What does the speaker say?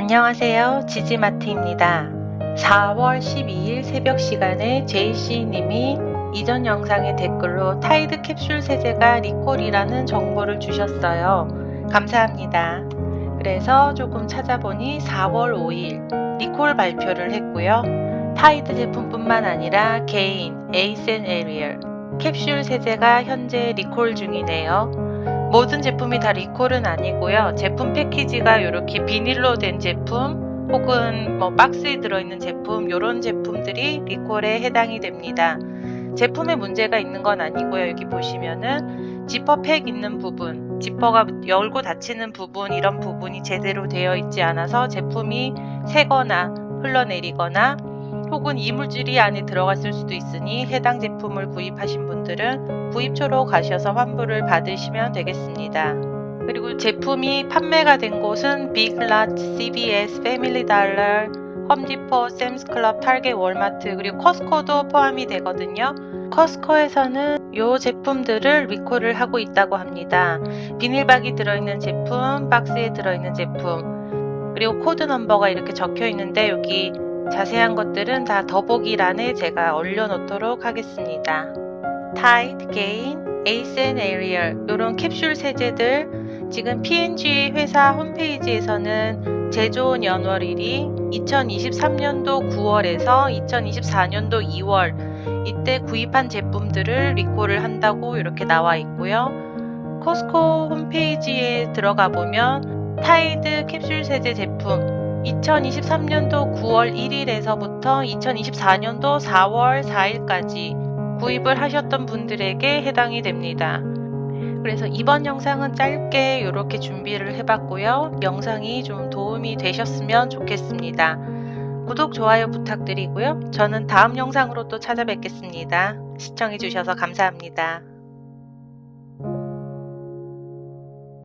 안녕하세요. 지지마트입니다. 4월 12일 새벽 시간에 제이씨님이 이전 영상의 댓글로 타이드 캡슐 세제가 리콜이라는 정보를 주셨어요. 감사합니다. 그래서 조금 찾아보니 4월 5일 리콜 발표를 했고요. 타이드 제품뿐만 아니라 개인, 에이센 에리얼, 캡슐 세제가 현재 리콜 중이네요. 모든 제품이 다 리콜은 아니고요. 제품 패키지가 이렇게 비닐로 된 제품 혹은 뭐 박스에 들어있는 제품 이런 제품들이 리콜에 해당이 됩니다. 제품에 문제가 있는 건 아니고요. 여기 보시면은 지퍼 팩 있는 부분, 지퍼가 열고 닫히는 부분 이런 부분이 제대로 되어 있지 않아서 제품이 새거나 흘러내리거나 혹은 이물질이 안에 들어갔을 수도 있으니 해당 제품을 구입하신 분들은 구입처로 가셔서 환불을 받으시면 되겠습니다. 그리고 제품이 판매가 된 곳은 빅라트, CVS, 패밀리 달러, 홈디포, 샘스클럽, 타겟, 월마트 그리고 커스코도 포함이 되거든요. 커스코에서는 이 제품들을 리콜을 하고 있다고 합니다. 비닐박이 들어있는 제품, 박스에 들어있는 제품, 그리고 코드 넘버가 이렇게 적혀 있는데 여기 자세한 것들은 다 더보기란에 제가 올려놓도록 하겠습니다. 타이드, 게인, 에이센 에리얼 이런 캡슐 세제들 지금 P&G 회사 홈페이지에서는 제조원 연월일이 2023년도 9월에서 2024년도 2월 이때 구입한 제품들을 리콜을 한다고 이렇게 나와 있고요. 코스코 홈페이지에 들어가 보면 타이드 캡슐 세제 제품 2023년도 9월 1일에서부터 2024년도 4월 4일까지 구입을 하셨던 분들에게 해당이 됩니다. 그래서 이번 영상은 짧게 이렇게 준비를 해봤고요. 영상이 좀 도움이 되셨으면 좋겠습니다. 구독, 좋아요 부탁드리고요. 저는 다음 영상으로 또 찾아뵙겠습니다. 시청해주셔서 감사합니다.